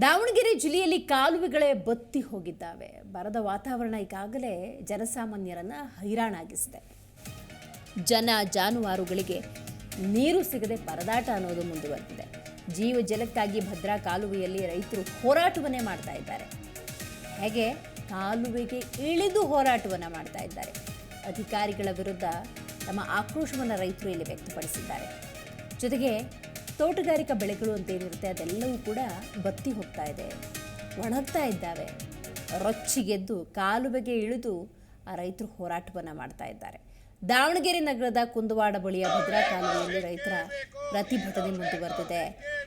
ದಾವಣಗೆರೆ ಜಿಲ್ಲೆಯಲ್ಲಿ ಕಾಲುವೆಗಳೇ ಬತ್ತಿ ಹೋಗಿದ್ದಾವೆ. ಬರದ ವಾತಾವರಣ ಈಗಾಗಲೇ ಜನಸಾಮಾನ್ಯರನ್ನ ಹೈರಾಣಾಗಿಸಿದೆ. ಜನ ಜಾನುವಾರುಗಳಿಗೆ ನೀರು ಸಿಗದೆ ಪರದಾಟ ಅನ್ನೋದು ಮುಂದುವರೆದಿದೆ. ಜೀವ ಜಲಕ್ಕಾಗಿ ಭದ್ರಾ ಕಾಲುವೆಯಲ್ಲಿ ರೈತರು ಹೋರಾಟವನ್ನೇ ಮಾಡ್ತಾ ಇದ್ದಾರೆ. ಹೇಗೆ? ಕಾಲುವೆಗೆ ಇಳಿದು ಹೋರಾಟವನ್ನು ಮಾಡ್ತಾ ಇದ್ದಾರೆ. ಅಧಿಕಾರಿಗಳ ವಿರುದ್ಧ ತಮ್ಮ ಆಕ್ರೋಶವನ್ನು ರೈತರು ಇಲ್ಲಿ ವ್ಯಕ್ತಪಡಿಸಿದ್ದಾರೆ. ಜೊತೆಗೆ ತೋಟಗಾರಿಕಾ ಬೆಳೆಗಳು ಅಂತೇನಿರುತ್ತೆ ಅದೆಲ್ಲವೂ ಕೂಡ ಬತ್ತಿ ಹೋಗ್ತಾ ಇದೆ. ಒಣಗ್ತಾ ಇದ್ದಾವೆ. ರೊಚ್ಚಿಗೆದ್ದು ಕಾಲುವೆಗೆ ಇಳಿದು ಆ ರೈತರು ಹೋರಾಟವನ್ನು ಮಾಡ್ತಾ ಇದ್ದಾರೆ. ದಾವಣಗೆರೆ ನಗರದ ಕುಂದವಾಡ ಬಳಿಯ ಭದ್ರಾ ಕಾಲುವೆಯಲ್ಲಿ ರೈತರ ಪ್ರತಿಭಟನೆ ಮುಂದುವರೆದಿದೆ.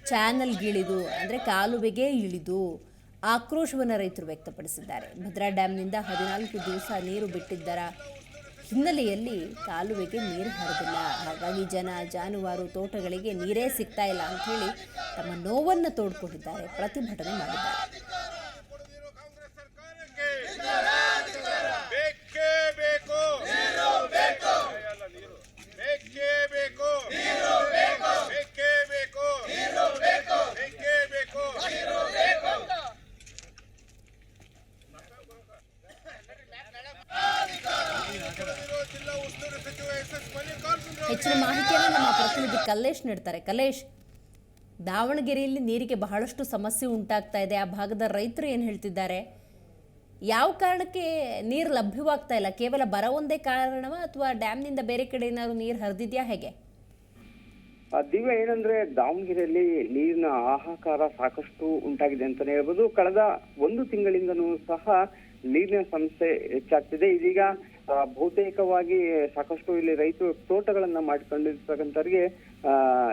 ಚಾನಲ್ಗಿಳಿದು ಅಂದರೆ ಕಾಲುವೆಗೆ ಇಳಿದು ಆಕ್ರೋಶವನ್ನು ರೈತರು ವ್ಯಕ್ತಪಡಿಸಿದ್ದಾರೆ. ಭದ್ರಾ ಡ್ಯಾಮ್ನಿಂದ ಹದಿನಾಲ್ಕು ದಿವಸ ನೀರು ಬಿಟ್ಟಿದ್ದರ ಹಿನ್ನೆಲೆಯಲ್ಲಿ ಕಾಲುವೆಗೆ ನೀರು ಹರಿದಿಲ್ಲ. ಹಾಗಾಗಿ ಜನ ಜಾನುವಾರು ತೋಟಗಳಿಗೆ ನೀರೇ ಸಿಗ್ತಾ ಇಲ್ಲ ಹೇಳಿ ತಮ್ಮ ನೋವನ್ನು ತೋಡ್ಕೊಂಡಿದ್ದಾರೆ, ಪ್ರತಿಭಟನೆ ಮಾಡಿದ್ದಾರೆ ಕೊಡದಿರೋ ಕಾಂಗ್ರೆಸ್ ಸರ್ಕಾರಕ್ಕೆ ಬೇಕೇ ಬೇಕು ಅಲ್ಲ ನೀರು ಬೇಕೇ ಬೇಕು ಬೇಕೇ ಬೇಕು ಬೇಕೇ ಬೇಕು ಕೊಡದಿರೋ ಜಿಲ್ಲಾ ಉಸ್ತುವಾರಿ ಸಚಿವ ಎಸ್ ಎಸ್ ಮಲ್ಲಿಕಾರ್ಜುನ್ ರಾವ್ ಹೆಚ್ಚಿನ ಪ್ರತಿನಿಧಿ ಕಲ್ಲೇಶ್ ನೀಡ್ತಾರೆ. ಕಲ್ಲೇಶ್, ದಾವಣಗೆರೆಯಲ್ಲಿ ನೀರಿಗೆ ಬಹಳಷ್ಟು ಸಮಸ್ಯೆ ಉಂಟಾಗ್ತಾ ಇದೆ. ಆ ಭಾಗದ ರೈತರು ಏನು ಹೇಳ್ತಿದ್ದಾರೆ? ಯಾವ ಕಾರಣಕ್ಕೆ ನೀರು ಲಭ್ಯವಾಗ್ತಾ ಇಲ್ಲ? ಕೇವಲ ಬರ ಒಂದೇ ಕಾರಣವಾ ಅಥವಾ ಡ್ಯಾಮ್ನಿಂದ ಬೇರೆ ಕಡೆ ಏನಾದ್ರು ನೀರು ಹರಿದಿದೆಯಾ ಹೇಗೆ? ದಿವ್ಯ ಏನಂದ್ರೆ ದಾವಣಗೆರೆಯಲ್ಲಿ ನೀರಿನ ಆಹಾಕಾರ ಸಾಕಷ್ಟು ಉಂಟಾಗಿದೆ ಅಂತಾನೆ ಹೇಳ್ಬೋದು. ಕಳೆದ ಒಂದು ತಿಂಗಳಿಂದನೂ ಸಹ ನೀರಿನ ಸಮಸ್ಯೆ ಹೆಚ್ಚಾಗ್ತಿದೆ. ಇದೀಗ ಬಹುತೇಕವಾಗಿ ಸಾಕಷ್ಟು ಇಲ್ಲಿ ರೈತರು ತೋಟಗಳನ್ನ ಮಾಡಿಕೊಂಡಿರ್ತಕ್ಕಂಥವ್ರಿಗೆ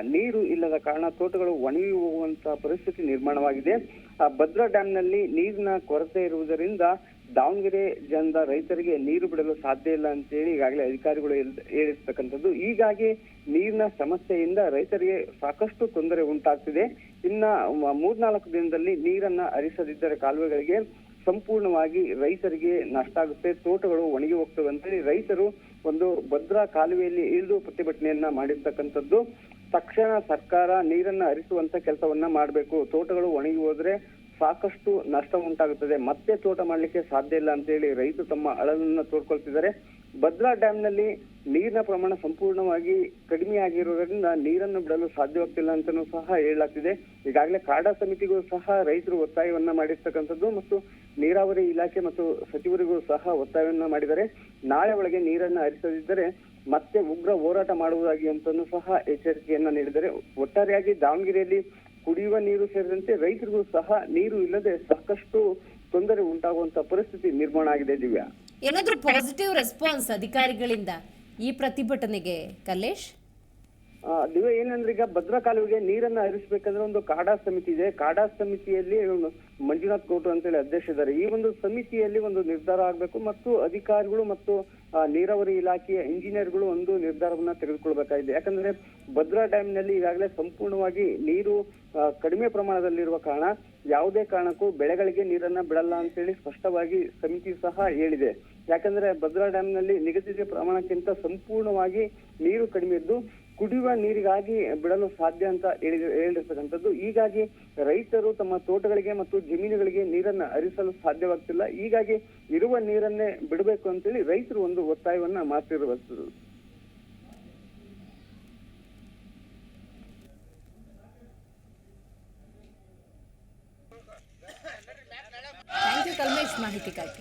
ನೀರು ಇಲ್ಲದ ಕಾರಣ ತೋಟಗಳು ಒಣಗಿ ಹೋಗುವಂತ ಪರಿಸ್ಥಿತಿ ನಿರ್ಮಾಣವಾಗಿದೆ. ಆ, ಭದ್ರಾ ಡ್ಯಾಂನಲ್ಲಿ ನೀರಿನ ಕೊರತೆ ಇರುವುದರಿಂದ ದಾವಣಗೆರೆ ಜನದ ರೈತರಿಗೆ ನೀರು ಬಿಡಲು ಸಾಧ್ಯ ಇಲ್ಲ ಅಂತೇಳಿ ಈಗಾಗಲೇ ಅಧಿಕಾರಿಗಳು ಹೇಳ್- ಹೇಳಿರ್ತಕ್ಕಂಥದ್ದು. ಹೀಗಾಗಿ ನೀರಿನ ಸಮಸ್ಯೆಯಿಂದ ರೈತರಿಗೆ ಸಾಕಷ್ಟು ತೊಂದರೆ ಉಂಟಾಗ್ತಿದೆ. ಇನ್ನ ಮೂರ್ನಾಲ್ಕು ದಿನದಲ್ಲಿ ನೀರನ್ನ ಹರಿಸದಿದ್ದರೆ ಕಾಲುವೆಗಳಿಗೆ ಸಂಪೂರ್ಣವಾಗಿ ರೈತರಿಗೆ ನಷ್ಟ ಆಗುತ್ತೆ, ತೋಟಗಳು ಒಣಗಿ ಹೋಗ್ತವೆ ಅಂತೇಳಿ ರೈತರು ಒಂದು ಭದ್ರಾ ಕಾಲುವೆಯಲ್ಲಿ ಇಳಿದು ಪ್ರತಿಭಟನೆಯನ್ನ ಮಾಡಿರ್ತಕ್ಕಂಥದ್ದು. ತಕ್ಷಣ ಸರ್ಕಾರ ನೀರನ್ನ ಹರಿಸುವಂತ ಕೆಲಸವನ್ನ ಮಾಡಬೇಕು. ತೋಟಗಳು ಒಣಗಿ ಹೋದ್ರೆ ಸಾಕಷ್ಟು ನಷ್ಟ ಉಂಟಾಗುತ್ತದೆ. ಮತ್ತೆ ತೋಟ ಮಾಡಲಿಕ್ಕೆ ಸಾಧ್ಯ ಇಲ್ಲ ಅಂತ ಹೇಳಿ ರೈತರು ತಮ್ಮ ಅಳಲನ್ನ ತೋಡ್ಕೊಳ್ತಿದ್ದಾರೆ. ಭದ್ರಾ ಡ್ಯಾಮ್ನಲ್ಲಿ ನೀರಿನ ಪ್ರಮಾಣ ಸಂಪೂರ್ಣವಾಗಿ ಕಡಿಮೆ ಆಗಿರುವುದರಿಂದ ನೀರನ್ನು ಬಿಡಲು ಸಾಧ್ಯವಾಗ್ತಿಲ್ಲ ಅಂತಲೂ ಸಹ ಹೇಳಲಾಗ್ತಿದೆ. ಈಗಾಗಲೇ ಕಾಡಾ ಸಮಿತಿಗೂ ಸಹ ರೈತರು ಒತ್ತಾಯವನ್ನ ಮಾಡಿರ್ತಕ್ಕಂಥದ್ದು ಮತ್ತು ನೀರಾವರಿ ಇಲಾಖೆ ಮತ್ತು ಸಚಿವರಿಗೂ ಸಹ ಒತ್ತಾಯವನ್ನ ಮಾಡಿದ್ದಾರೆ ನಾಳೆ ಒಳಗೆ ನೀರನ್ನ ಹರಿಸದಿದ್ದರೆ ಮತ್ತೆ ಉಗ್ರ ಹೋರಾಟ ಮಾಡುವುದಾಗಿ ಅಂತಲೂ ಸಹ ಎಚ್ಚರಿಕೆಯನ್ನ ನೀಡಿದರೆ ಒಟ್ಟಾರೆಯಾಗಿ ದಾವಣಗೆರೆಯಲ್ಲಿ ಕುಡಿಯುವ ನೀರು ಸೇರಿದಂತೆ ರೈತರಿಗೂ ಸಹ ನೀರು ಇಲ್ಲದೆ ಸಾಕಷ್ಟು ತೊಂದರೆ ಉಂಟಾಗುವಂತ ಪರಿಸ್ಥಿತಿ ನಿರ್ಮಾಣ ಆಗಿದೆ ದಿವ್ಯಾ. ಏನಾದ್ರೂ ಪಾಸಿಟಿವ್ ರೆಸ್ಪಾನ್ಸ್ ಅಧಿಕಾರಿಗಳಿಂದ ಈ ಪ್ರತಿಭಟನೆಗೆ ಕಲ್ಲೇಶ್? ದಿವ್ಯ ಏನಂದ್ರೆ ಈಗ ಭದ್ರಾ ಕಾಲುವೆಗೆ ನೀರನ್ನ ಹರಿಸಬೇಕಂದ್ರೆ ಒಂದು ಕಾಡಾ ಸಮಿತಿ ಇದೆ. ಕಾಡಾ ಸಮಿತಿಯಲ್ಲಿ ಮಂಜುನಾಥ್ ಕೋಟು ಅಂತೇಳಿ ಅಧ್ಯಕ್ಷ ಇದ್ದಾರೆ. ಈ ಒಂದು ಸಮಿತಿಯಲ್ಲಿ ಒಂದು ನಿರ್ಧಾರ ಆಗಬೇಕು ಮತ್ತು ಅಧಿಕಾರಿಗಳು ಮತ್ತು ನೀರಾವರಿ ಇಲಾಖೆಯ ಇಂಜಿನಿಯರ್ಗಳು ಒಂದು ನಿರ್ಧಾರವನ್ನ ತೆಗೆದುಕೊಳ್ಬೇಕಾಗಿದೆ. ಯಾಕಂದ್ರೆ ಭದ್ರಾ ಡ್ಯಾಮ್ನಲ್ಲಿ ಈಗಾಗಲೇ ಸಂಪೂರ್ಣವಾಗಿ ನೀರು ಕಡಿಮೆ ಪ್ರಮಾಣದಲ್ಲಿರುವ ಕಾರಣ ಯಾವುದೇ ಕಾರಣಕ್ಕೂ ಬೆಳೆಗಳಿಗೆ ನೀರನ್ನ ಬಿಡಲ್ಲ ಅಂತೇಳಿ ಸ್ಪಷ್ಟವಾಗಿ ಸಮಿತಿ ಸಹ ಹೇಳಿದೆ. ಯಾಕಂದ್ರೆ ಭದ್ರಾ ಡ್ಯಾಮ್ನಲ್ಲಿ ನಿಗದಿತ ಪ್ರಮಾಣಕ್ಕಿಂತ ಸಂಪೂರ್ಣವಾಗಿ ನೀರು ಕಡಿಮೆ ಇದ್ದು ಕುಡಿಯುವ ನೀರಿಗಾಗಿ ಬಿಡಲು ಸಾಧ್ಯ ಅಂತ ಹೇಳಿ ಹೇಳಿರ್ತಕ್ಕಂಥದ್ದು. ಹೀಗಾಗಿ ರೈತರು ತಮ್ಮ ತೋಟಗಳಿಗೆ ಮತ್ತು ಜಮೀನುಗಳಿಗೆ ನೀರನ್ನ ಹರಿಸಲು ಸಾಧ್ಯವಾಗ್ತಿಲ್ಲ. ಹೀಗಾಗಿ ಇರುವ ನೀರನ್ನೇ ಬಿಡಬೇಕು ಅಂತೇಳಿ ರೈತರು ಒಂದು ಒತ್ತಾಯವನ್ನ ಕಲ್ಮೇಶ್ ಮಾಹಿತಿಗಾಗಿ